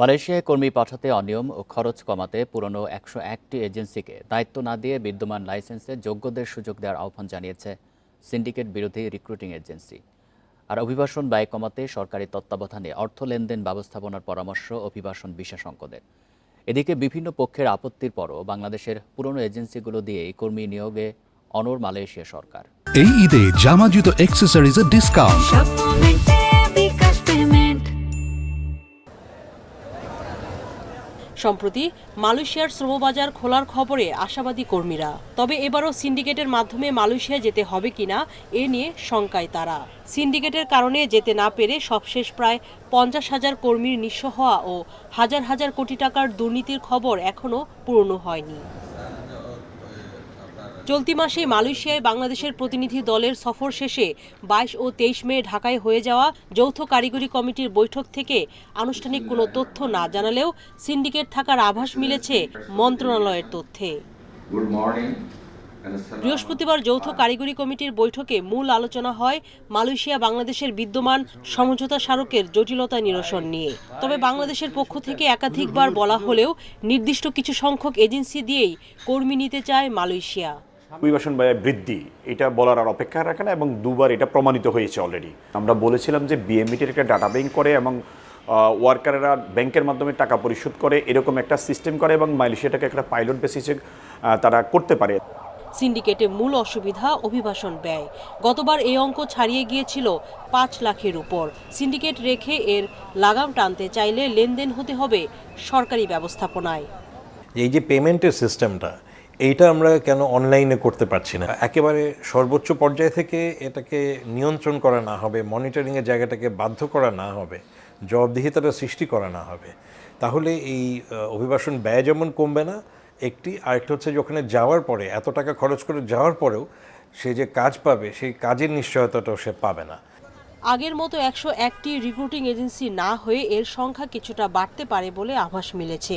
মালয়েশিয়ায় কর্মী পাঠাতে অনিয়ম ও খরচ কমাতে পুরনো একশো একটি এজেন্সিকে দায়িত্ব না দিয়ে বিদ্যমান লাইসেন্সে যোগ্যদের সুযোগ দেওয়ার আহ্বান জানিয়েছে সিন্ডিকেট বিরোধী রিক্রুটিং এজেন্সি। আর অভিবাসন ব্যয় কমাতে সরকারি তত্ত্বাবধানে অর্থ লেনদেন ব্যবস্থাপনার পরামর্শ অভিবাসন বিশেষজ্ঞদের। এদিকে বিভিন্ন পক্ষের আপত্তির পরও বাংলাদেশের পুরনো এজেন্সিগুলো দিয়েই কর্মী নিয়োগে অনর মালয়েশিয়া সরকার। এই ঈদে জামা জুতো অ্যাক্সেসরিজের ডিসকাউন্ট সম্প্রতি মালয়েশিয়ার শ্রমবাজার খোলার খবরে আশাবাদী কর্মীরা। তবে এবারও সিন্ডিকেটের মাধ্যমে মালয়েশিয়া যেতে হবে কিনা, এ নিয়ে শঙ্কায় তারা। সিন্ডিকেটের কারণে যেতে না পেরে সবশেষ প্রায় পঞ্চাশ হাজার কর্মীর নিঃস্ব হওয়া ও হাজার হাজার কোটি টাকার দুর্নীতির খবর এখনও পূর্ণ হয়নি। চলতি মাসে মালয়েশিয়ায় বাংলাদেশের প্রতিনিধি দলের সফর শেষে বাইশ ও তেইশ মে ঢাকায় হয়ে যাওয়া যৌথ কারিগরি কমিটির বৈঠক থেকে আনুষ্ঠানিক কোনো তথ্য না জানালেও সিন্ডিকেট থাকার আভাস মিলেছে মন্ত্রণালয়ের তথ্যে। বৃহস্পতিবার যৌথ কারিগরি কমিটির বৈঠকে মূল আলোচনা হয় মালয়েশিয়া বাংলাদেশের বিদ্যমান সমঝোতা স্মারকের জটিলতা নিরসন নিয়ে। তবে বাংলাদেশের পক্ষ থেকে একাধিকবার বলা হলেও নির্দিষ্ট কিছু সংখ্যক এজেন্সি দিয়েই কর্মী নিতে চায় মালয়েশিয়া। অভিবাসন ব্যয় বৃদ্ধি এটা বলার আর অপেক্ষা রাখে না এবং দুবার এটা প্রমাণিত হয়েছে অলরেডি আমরা বলেছিলাম যে বিএমইটির একটা ডাটা ব্যাংক করে এবং ওয়ার্কাররা ব্যাংকের মাধ্যমে টাকা পরিশোধ করে এরকম একটা সিস্টেম করে এবং মালয়েশিয়াটাকে একটা পাইলট বেসিসে তারা করতে পারে। সিন্ডিকেটে মূল অসুবিধা অভিবাসন ব্যয়। গতবার এই অঙ্ক ছাড়িয়ে গিয়েছিল পাঁচ লাখের উপর। সিন্ডিকেট রেখে এর লাগাম টানতে চাইলে লেনদেন হতে হবে সরকারি ব্যবস্থাপনায়। এই যে পেমেন্টের সিস্টেমটা এইটা আমরা কেন অনলাইনে করতে পারছি না? একেবারে সর্বোচ্চ পর্যায় থেকে এটাকে নিয়ন্ত্রণ করা না হবে মনিটরিংয়ের জায়গাটাকে বাধ্য করা না হবে, জবাবদিহিতাটা সৃষ্টি করা না হবে। তাহলে এই অভিবাসন ব্যয় যেমন কমবে না, একটি আরেকটা হচ্ছে যে ওখানে যাওয়ার পরে, এত টাকা খরচ করে যাওয়ার পরেও সে যে কাজ পাবে, সেই কাজের নিশ্চয়তাটাও সে পাবে না। আগের মতো একশো একটি রিক্রুটিং এজেন্সি না হয়ে এর সংখ্যা কিছুটা বাড়তে পারে বলে আভাস মিলেছে।